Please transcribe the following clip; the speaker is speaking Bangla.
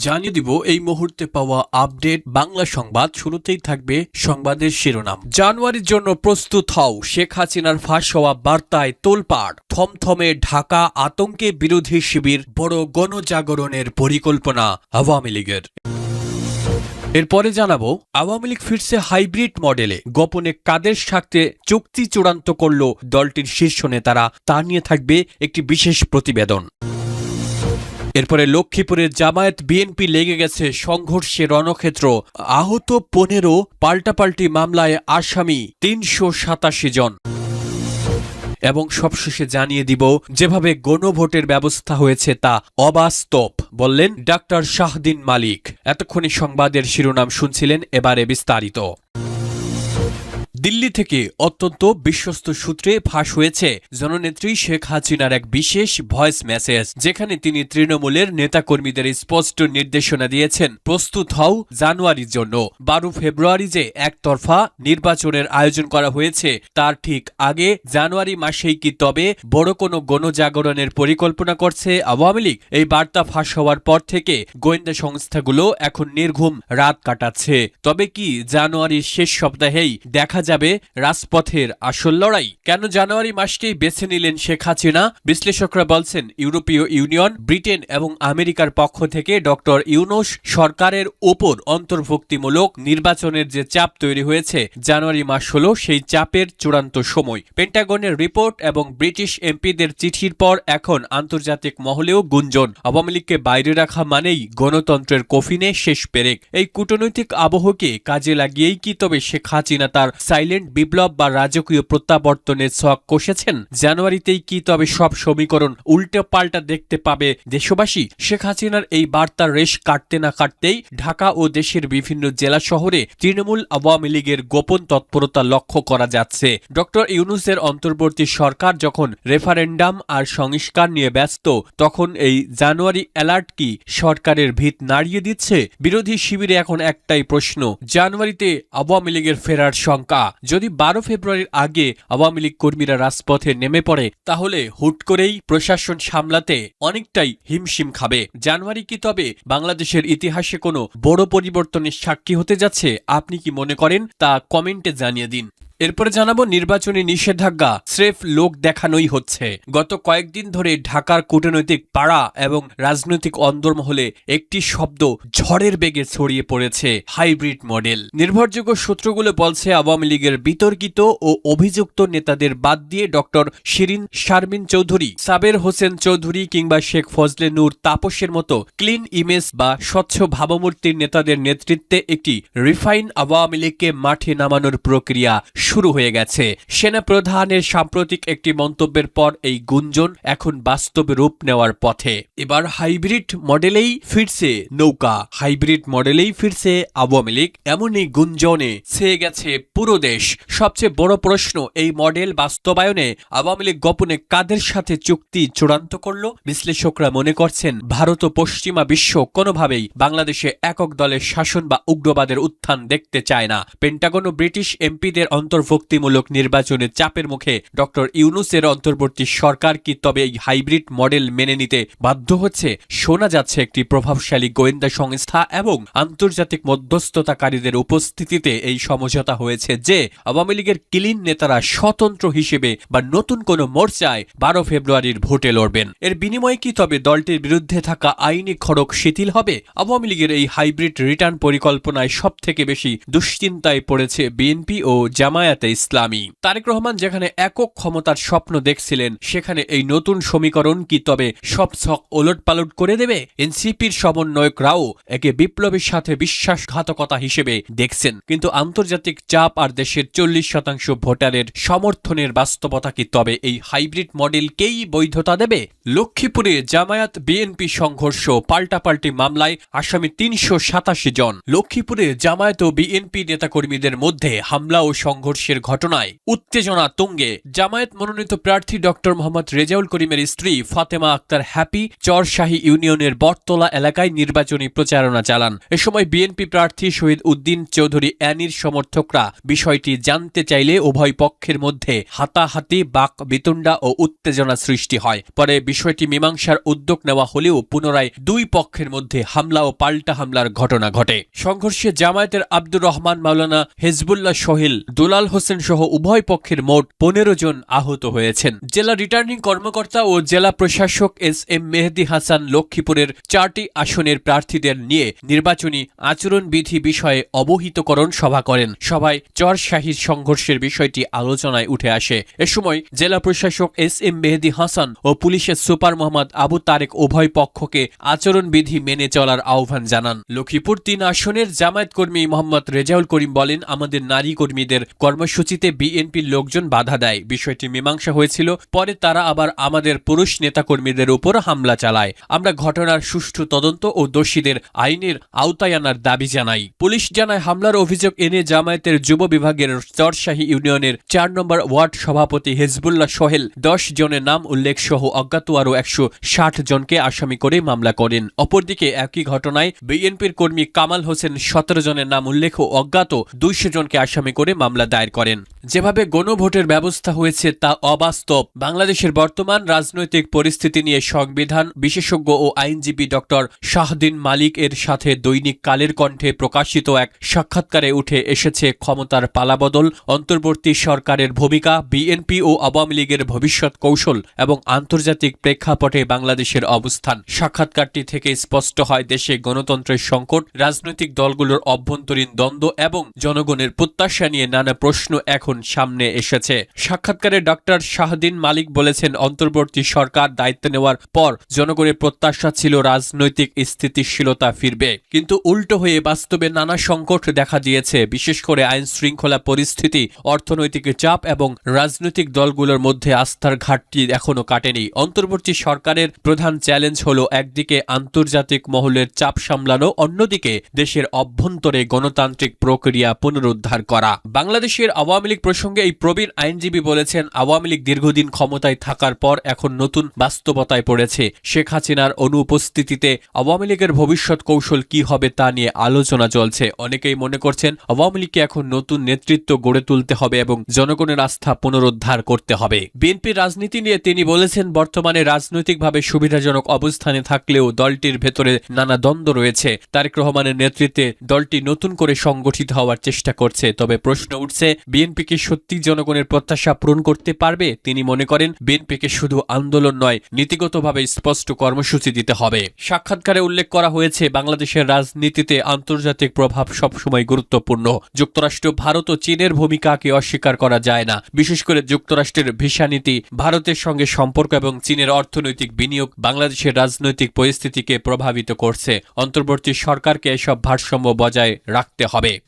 জানিয়ে দিব এই মুহূর্তে পাওয়া আপডেট বাংলা সংবাদ। শুরুতেই থাকবে সংবাদের শিরোনাম। জানুয়ারির জন্য প্রস্তুত হও শেখ হাসিনার ফাঁস হওয়া বার্তায় তোলপাড়। থমথমে ঢাকা আতঙ্কে বিরোধী শিবির বড় গণজাগরণের পরিকল্পনা আওয়ামী লীগের। এরপরে জানাব, আওয়ামী লীগ ফিরছে হাইব্রিড মডেলে। গোপনে কাদের সাথে চুক্তি চূড়ান্ত করল দলটির শীর্ষ নেতারা, তা নিয়ে থাকবে একটি বিশেষ প্রতিবেদন। এরপরে লক্ষ্মীপুরের জামায়াত বিএনপি লেগে গেছে সংঘর্ষে রণক্ষেত্র। আহত পনেরো, পাল্টাপাল্টি মামলায় আসামি তিনশো সাতাশি জন। এবং সবশেষে জানিয়ে দিব, যেভাবে গণভোটের ব্যবস্থা হয়েছে তা অবাস্তব, বললেন ডাক্তার শাহদিন মালিক। এতক্ষণে সংবাদের শিরোনাম শুনছিলেন, এবারে বিস্তারিত। দিল্লি থেকে অত্যন্ত বিশ্বস্ত সূত্রে ফাঁস হয়েছে জননেত্রী শেখ হাসিনার এক বিশেষ ভয়েস মেসেজ, যেখানে তিনি তৃণমূলের নেতাকর্মীদের স্পষ্ট নির্দেশনা দিয়েছেন, প্রস্তুত হও জানুয়ারির জন্য। বারো ফেব্রুয়ারি যে একতরফা নির্বাচনের আয়োজন করা হয়েছে, তার ঠিক আগে জানুয়ারি মাসেই কি তবে বড় কোনো গণজাগরণের পরিকল্পনা করছে আওয়ামী লীগ? এই বার্তা ফাঁস হওয়ার পর থেকে গোয়েন্দা সংস্থাগুলো এখন নির্ঘুম রাত কাটাচ্ছে। তবে কি জানুয়ারির শেষ সপ্তাহেই দেখা যাবে রাজপথের আসল লড়াই। কেন জানুয়ারি মাসকেই বেছে নিলেন শেখ হাসিনা? বিশ্লেষকরা বলছেন, ইউরোপীয় ইউনিয়ন, ব্রিটেন এবং আমেরিকার পক্ষ থেকে ডক্টর ইউনুস সরকারের ওপর অন্তর্ভুক্তিমূলক নির্বাচনের যে চাপ তৈরি হয়েছে, জানুয়ারি মাস হল সেই চাপের চূড়ান্ত সময়। পেন্টাগনের রিপোর্ট এবং ব্রিটিশ এমপিদের চিঠির পর এখন আন্তর্জাতিক মহলেও গুঞ্জন। আওয়ামী লীগকে বাইরে রাখা মানেই গণতন্ত্রের কফিনে শেষ পেরেক। এই কূটনৈতিক আবহকে কাজে লাগিয়েই কি তবে শেখ হাসিনা তার সাইলেন্ট বিপ্লব বা রাজকীয় প্রত্যাবর্তনের ছক কষেছেন? জানুয়ারিতেই কি তবে সব সমীকরণ উল্টে পাল্টা দেখতে পাবে দেশবাসী? শেখ হাসিনার এই বার্তার রেশ কাটতে না কাটতেই ঢাকা ও দেশের বিভিন্ন জেলা শহরে তৃণমূল আওয়ামী লীগের গোপন তৎপরতা লক্ষ্য করা যাচ্ছে। ডক্টর ইউনুসের অন্তর্বর্তী সরকার যখন রেফারেন্ডাম আর সংস্কার নিয়ে ব্যস্ত, তখন এই জানুয়ারি অ্যালার্ট কি সরকারের ভিত নাড়িয়ে দিচ্ছে? বিরোধী শিবিরে এখন একটাই প্রশ্ন, জানুয়ারিতে আওয়ামী লীগের ফেরার শঙ্কা। যদি বারো ফেব্রুয়ারির আগে আওয়ামী লীগ কর্মীরা রাজপথে নেমে পড়ে, তাহলে হুট করেই প্রশাসন সামলাতে অনেকটাই হিমশিম খাবে। জানুয়ারি কি তবে বাংলাদেশের ইতিহাসে কোনো বড় পরিবর্তনের সাক্ষী হতে যাচ্ছে? আপনি কি মনে করেন? তা কমেন্টে জানিয়ে দিন। এরপরে জানাব নির্বাচনী নিষেধাজ্ঞা স্রেফ লোক দেখানোই হচ্ছে। গত কয়েকদিন ধরে ঢাকার কূটনৈতিক পাড়া এবং রাজনৈতিক অন্দরমহলে একটি শব্দ ঝড়ের বেগে ছড়িয়ে পড়েছে হাইব্রিড মডেল। নির্ভরযোগ্য সূত্রগুলো বলছে, আওয়ামী লীগের বিতর্কিত ও অভিযুক্ত নেতাদের বাদ দিয়ে ডক্টর শিরিন শারমিন চৌধুরী, সাবের হোসেন চৌধুরী কিংবা শেখ ফজলে নূর তাপসের মতো ক্লিন ইমেজ বা স্বচ্ছ ভাবমূর্তির নেতাদের নেতৃত্বে একটি রিফাইন আওয়ামী লীগকে মাঠে নামানোর প্রক্রিয়া শুরু হয়ে গেছে। সেনা প্রধানের সাম্প্রতিক একটি মন্তব্যের পর এই গুঞ্জন এখন বাস্তব রূপ নেওয়ার পথে। এবার হাইব্রিড মডেলেই ফিরছে নৌকা। হাইব্রিড মডেলেই ফিরছে আওয়ামী লীগ। এমনই গুঞ্জনে ছেয়ে গেছে পুরো দেশ। সবচেয়ে বড় প্রশ্ন এই মডেল বাস্তবায়নে আওয়ামী লীগ গোপনে কাদের সাথে চুক্তি চূড়ান্ত করল? বিশ্লেষকরা মনে করছেন, ভারত ও পশ্চিমা বিশ্ব কোনোভাবেই বাংলাদেশে একক দলের শাসন বা উগ্রবাদের উত্থান দেখতে চায় না। পেন্টাগন ও ব্রিটিশ এমপিদের অন্তর্ভুক্তিমূলক নির্বাচনের চাপের মুখে ডক্টর ইউনুসের অন্তর্বর্তী সরকার কি তবে এই হাইব্রিড মডেল মেনে নিতে বাধ্য হচ্ছে? শোনা যাচ্ছে একটি প্রভাবশালী গোয়েন্দা সংস্থা এবং আন্তর্জাতিক মধ্যস্থতাকারীদের উপস্থিতিতে এই সমঝোতা হয়েছে যে, আওয়ামী লীগের কিলিন নেতারা স্বতন্ত্র হিসেবে বা নতুন কোনো মোর্চায় বারো ফেব্রুয়ারির ভোটে লড়বেন। এর বিনিময়ে কি তবে দলটির বিরুদ্ধে থাকা আইনি খড়ক শিথিল হবে? আওয়ামী লীগের এই হাইব্রিড রিটার্ন পরিকল্পনায় সব থেকে বেশি দুশ্চিন্তায় পড়েছে বিএনপি ও জামায়াতে ইসলামী। তারেক রহমান যেখানে একক ক্ষমতার স্বপ্ন দেখছিলেন, সেখানে এই নতুন সমীকরণ কি তবে সব ছক ওলট পালট করে দেবে? এনসিপির সমন্বয়করাও একে বিপ্লবের সাথে বিশ্বাসঘাতকতা হিসেবে দেখছেন। কিন্তু আন্তর্জাতিক চাপ আর দেশের চল্লিশ শতাংশ ভোটারের সমর্থনের বাস্তবতা কি তবে এই হাইব্রিড মডেলকেই বৈধতা দেবে? লক্ষ্মীপুরে জামায়াত বিএনপি সংঘর্ষ পাল্টাপাল্টি মামলায় আসামি তিনশো সাতাশি জন। লক্ষ্মীপুরে জামায়াত ও বিএনপি নেতাকর্মীদের মধ্যে হামলা ও সংঘর্ষ সংঘর্ষের ঘটনায় উত্তেজনা তুঙ্গে। জামায়াত মনোনীত প্রার্থী ডক্টর মোহাম্মদ রেজাউল করিমের স্ত্রী ফাতেমা আক্তার হ্যাপি চরশাহী ইউনিয়নের বটতলা এলাকায় নির্বাচনী প্রচারণা চালান। এ সময় বিএনপি প্রার্থী শহীদ উদ্দিন চৌধুরী অ্যানির সমর্থকরা বিষয়টি জানতে চাইলে উভয় পক্ষের মধ্যে হাতাহাতি, বাক, বিতুণ্ডা ও উত্তেজনা সৃষ্টি হয়। পরে বিষয়টি মীমাংসার উদ্যোগ নেওয়া হলেও পুনরায় দুই পক্ষের মধ্যে হামলা ও পাল্টা হামলার ঘটনা ঘটে। সংঘর্ষে জামায়াতের আব্দুর রহমান, মাওলানা হেজবুল্লাহ সোহেল দুলাল হোসেন সহ উভয় পক্ষের মোট পনেরো জন আহত হয়েছেন। জেলা রিটার্নিং কর্মকর্তা ও জেলা প্রশাসক এস এম মেহেদি হাসান লক্ষ্মীপুরের চারটি আসনের প্রার্থীদের নিয়ে নির্বাচনী আচরণবিধি বিষয়ে অবহিতকরণ সভা করেন। সভায় চরশাহীর সংঘর্ষের বিষয়টি আলোচনায় উঠে আসে। এ সময় জেলা প্রশাসক এস এম মেহেদি হাসান ও পুলিশের সুপার মোহাম্মদ আবু তারেক উভয় পক্ষকে আচরণবিধি মেনে চলার আহ্বান জানান। লক্ষ্মীপুর তিন আসনের জামায়াত কর্মী মোহাম্মদ রেজাউল করিম বলেন, আমাদের নারী কর্মীদের কর্মসূচিতে বিএনপির লোকজন বাধা দেয়। বিষয়টি মীমাংসা হয়েছিল, পরে তারা আবার আমাদের পুরুষ নেতাকর্মীদের উপর হামলা চালায়। আমরা ঘটনার সুষ্ঠু তদন্ত ও দোষীদের আইনের আওতায় আনার দাবি জানাই। পুলিশ জানায়, হামলার অভিযোগ এনে জামায়াতের যুব বিভাগের চরশাহী ইউনিয়নের চার নম্বর ওয়ার্ড সভাপতি হেজবুল্লাহ সোহেল দশ জনের নাম উল্লেখ সহ অজ্ঞাত আরও একশো ষাট জনকে আসামি করে মামলা করেন। অপরদিকে একই ঘটনায় বিএনপির কর্মী কামাল হোসেন সতেরো জনের নাম উল্লেখ ও অজ্ঞাত দুইশো জনকে আসামি করে মামলা দায়ের করেন। যেভাবে গণভোটের ব্যবস্থা হয়েছে তা অবাস্তব। বাংলাদেশের বর্তমান রাজনৈতিক পরিস্থিতি নিয়ে সংবিধান বিশেষজ্ঞ ও আইনজীবী ডক্টর শাহদিন মালিক এর সাথে দৈনিক কালের কণ্ঠে প্রকাশিত এক সাক্ষাৎকারে উঠে এসেছে ক্ষমতার পালাবদল, অন্তর্বর্তী সরকারের ভূমিকা, বিএনপি ও আওয়ামী লীগের ভবিষ্যৎ কৌশল এবং আন্তর্জাতিক প্রেক্ষাপটে বাংলাদেশের অবস্থান। সাক্ষাৎকারটি থেকে স্পষ্ট হয় দেশে গণতন্ত্রের সংকট, রাজনৈতিক দলগুলোর অভ্যন্তরীণ দ্বন্দ্ব এবং জনগণের প্রত্যাশা নিয়ে নানা প্রশ্ন এখন সামনে এসেছে। সাক্ষাৎকারে ডক্টর শাহদিন মালিক বলেছেন, অন্তর্বর্তী সরকার দায়িত্ব নেওয়ার পর জনগণের প্রত্যাশা ছিল রাজনৈতিক স্থিতিশীলতা ফিরবে। কিন্তু উল্টো হয়ে বাস্তবে নানা সংকট দেখা দিয়েছে। বিশেষ করে আইন শৃঙ্খলা পরিস্থিতি, অর্থনৈতিক চাপ এবং রাজনৈতিক দলগুলোর মধ্যে আস্থার ঘাটতি এখনও কাটেনি। অন্তর্বর্তী সরকারের প্রধান চ্যালেঞ্জ হল একদিকে আন্তর্জাতিক মহলের চাপ সামলানো, অন্যদিকে দেশের অভ্যন্তরে গণতান্ত্রিক প্রক্রিয়া পুনরুদ্ধার করা। বাংলাদেশের আওয়ামী লীগ প্রসঙ্গে এই প্রবীণ আইনজীবী বলেছেন, আওয়ামী লীগ দীর্ঘদিন ক্ষমতায় থাকার পর এখন নতুন বাস্তবতায় পড়েছে। শেখ হাসিনার অনুপস্থিতিতে আওয়ামী লীগের ভবিষ্যৎ কৌশল কি হবে তা নিয়ে আলোচনা চলছে। অনেকেই মনে করছেন, আওয়ামী লীগকে এখন নতুন নেতৃত্ব গড়ে তুলতে হবে এবং জনগণের আস্থা পুনরুদ্ধার করতে হবে। বিএনপির রাজনীতি নিয়ে তিনি বলেছেন, বর্তমানে রাজনৈতিকভাবে সুবিধাজনক অবস্থানে থাকলেও দলটির ভেতরে নানা দ্বন্দ্ব রয়েছে। তারেক রহমানের নেতৃত্বে দলটি নতুন করে সংগঠিত হওয়ার চেষ্টা করছে। তবে প্রশ্ন উঠছে বিএনপি সত্যি জনগণের প্রত্যাশা পূরণ করতে পারবে? তিনি মনে করেন, বিএনপিকে শুধু আন্দোলন নয়, নীতিগতভাবে স্পষ্ট কর্মসূচি দিতে হবে। সাক্ষাৎকারে উল্লেখ করা হয়েছে, বাংলাদেশের রাজনীতিতে আন্তর্জাতিক প্রভাব সবসময় গুরুত্বপূর্ণ। যুক্তরাষ্ট্র, ভারত ও চীনের ভূমিকাকে অস্বীকার করা যায় না। বিশেষ করে যুক্তরাষ্ট্রের ভিসা নীতি, ভারতের সঙ্গে সম্পর্ক এবং চীনের অর্থনৈতিক বিনিয়োগ বাংলাদেশের রাজনৈতিক পরিস্থিতিকে প্রভাবিত করছে। অন্তর্বর্তী সরকারকে এসব ভারসাম্য বজায় রাখতে হবে।